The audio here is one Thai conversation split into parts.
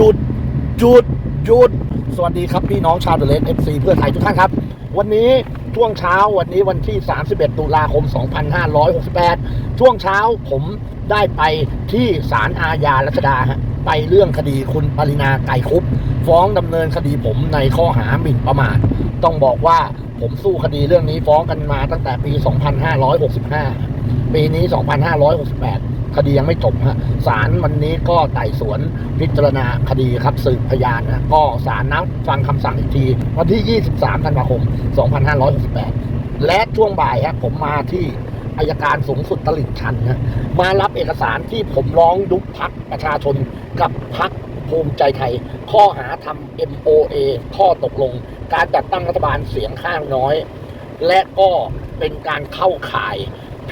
หยุดหยุดหยุด สวัสดีครับพี่น้องชาวเดอะเลนเอฟซีเพื่อไทยทุกท่านครับ วันนี้ช่วงเช้าวันนี้วันที่ 31 ตุลาคม 2568 ช่วงเช้าผมได้ไปที่ศาลอาญารัชดาฮะไปเรื่องคดีคุณปรินาไก่คุบฟ้องดำเนินคดีผมในข้อหาหมิ่นประมาทต้องบอกว่าผมสู้คดีเรื่องนี้ฟ้องกันมาตั้งแต่ปี 2565ปีนี้ 2568 คดียังไม่จบฮะศาลวันนี้ก็ไต่สวนพิจารณาคดีครับสืบพยานนะก็ศาลนัดฟังคำสั่งอีกที วันที่ 23 ธันวาคม 2568 และช่วงบ่ายฮะผมมาที่อายการสูงสุดตลิ่งชันนะมารับเอกสารที่ผมร้องยุบพักประชาชนกับพักภูมิใจไทย ข้อหาทำ MOA ข้อตกลง การจัดตั้งรัฐบาลเสียงข้างน้อย และก็เป็นการเข้าข่าย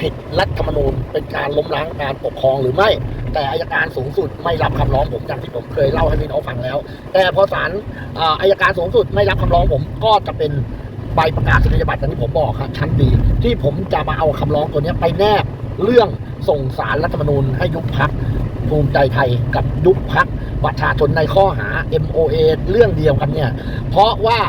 ผิดรัฐธรรมนูญเป็นการล้มล้างการปกครองหรือไม่ แต่อายการสูงสุดไม่รับคำร้องผมอย่างที่ผมเคยเล่าให้พี่น้องฟังแล้ว แต่พอศาลอาอายการสูงสุดไม่รับคำร้องผมก็จะเป็นใบประกาศนียบัตรอย่างที่ผมบอกครับชั้นดีที่ผมจะมาเอาคำร้องตัวนี้ไปแนบเรื่องส่งสารรัฐธรรมนูญให้ยุบพักภูมิใจไทยกับยุบพักประชาชนในข้อหา MOA เรื่องเดียวกันเนี่ย เพราะว่า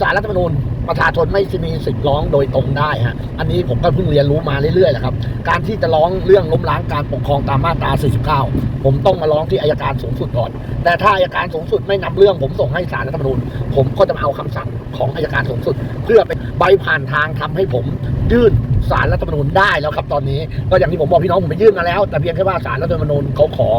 สารรัฐธรรมนูญประชาชนไม่มีสิทธิ์ร้องโดยตรงได้ฮะ อันนี้ผมก็เพิ่งเรียนรู้มาเรื่อยๆแหละครับ การที่จะร้องเรื่องล้มล้างการปกครองตามมาตรา 49 ผมต้องมาร้องที่อายการสูงสุดก่อน แต่ถ้าอายการสูงสุดไม่นำเรื่อง ผมส่งให้ศาลรัฐธรรมนูญ ผมก็จะมาเอาคำสั่งของอายการสูงสุด เพื่อเป็นใบผ่านทางทำให้ผมยื่น สารรัฐธรรมนูญได้แล้วครับตอนนี้ก็อย่างที่ผมบอกพี่น้องผมไปยื่นมาแล้ว แต่เพียงแค่ว่าสารรัฐธรรมนูญเขาขอ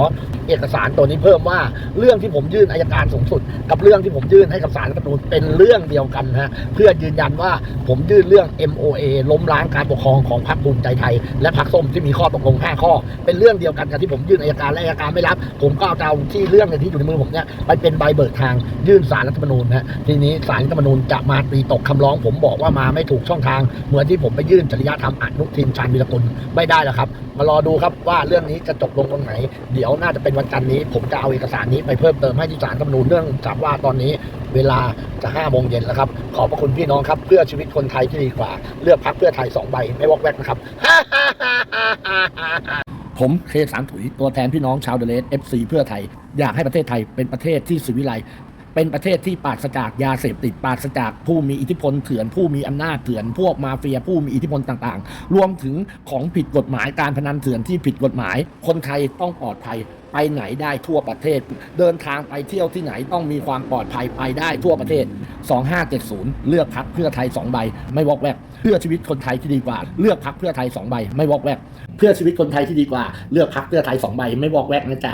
เอกสารตัวนี้เพิ่มว่าเรื่องที่ผมยื่นอายการสูงสุด กับเรื่องที่ผมยื่นให้กับสารรัฐธรรมนูญเป็นเรื่องเดียวกันฮะเพื่อยืนยันว่าผมยื่นเรื่อง MOA ล้มล้างการปกครองของพรรคภูมิใจไทย และพรรคส้มที่มีข้อตกลง 5 ข้อ เป็นเรื่องเดียวกันกับที่ผมยื่นอายการและอายการไม่รับ ผมก็เอาจะเอาที่เรื่องในที่อยู่ในมือผมเนี่ยไปเป็นใบเบิกทางยื่นสารรัฐธรรมนูญนะทีนี้สารรัฐธรรมนูญจะมาตีตกคำร้อง ผมบอกว่ามาไม่ถูกช่องทางเหมือนที่ผมไปยื่นจริยธรรมอนุทินชาญวิรกุลไม่ได้แล้วครับ มารอดูครับว่าเรื่องนี้จะจบลงตรงไหน เดี๋ยวน่าจะเป็นวันจันทร์นี้ ผมจะเอาเอกสารนี้ไปเพิ่มเติมให้ที่ศาลรัฐมนูญเรื่องจากว่าตอนนี้เวลาจะห้าโมงเย็นแล้วครับ ขอบพระคุณพี่น้องครับ เพื่อชีวิตคนไทยที่ดีกว่า เลือกพักเพื่อไทยสองใบไม่วอกแวกนะครับ ผมเคสามถุยตัวแทนพี่น้องชาวเดลสเอฟซีเพื่อไทย อยากให้ประเทศไทยเป็นประเทศที่สิวิไล เป็นประเทศที่ปราศจากยาเสพติดปราศจากผู้มีอิทธิพลเถื่อนผู้มีอำนาจเถื่อน พวกมาเฟียผู้มีอิทธิพลต่างๆ รวมถึงของผิดกฎหมายการพนันเถื่อนที่ผิดกฎหมาย คนไทยต้องปลอดภัยไปไหนได้ทั่วประเทศ เดินทางไปเที่ยวที่ไหนต้องมีความปลอดภัยไปได้ทั่วประเทศ 2570 เลือกพักเพื่อไทย 2 ใบ ไม่วอกแวกเพื่อชีวิตคนไทยที่ดีกว่า เลือกพักเพื่อไทย 2 ใบ ไม่วอกแวกเพื่อชีวิตคนไทยที่ดีกว่า เลือกพักเพื่อไทย 2 ใบ ไม่วอกแวกนะจ๊ะ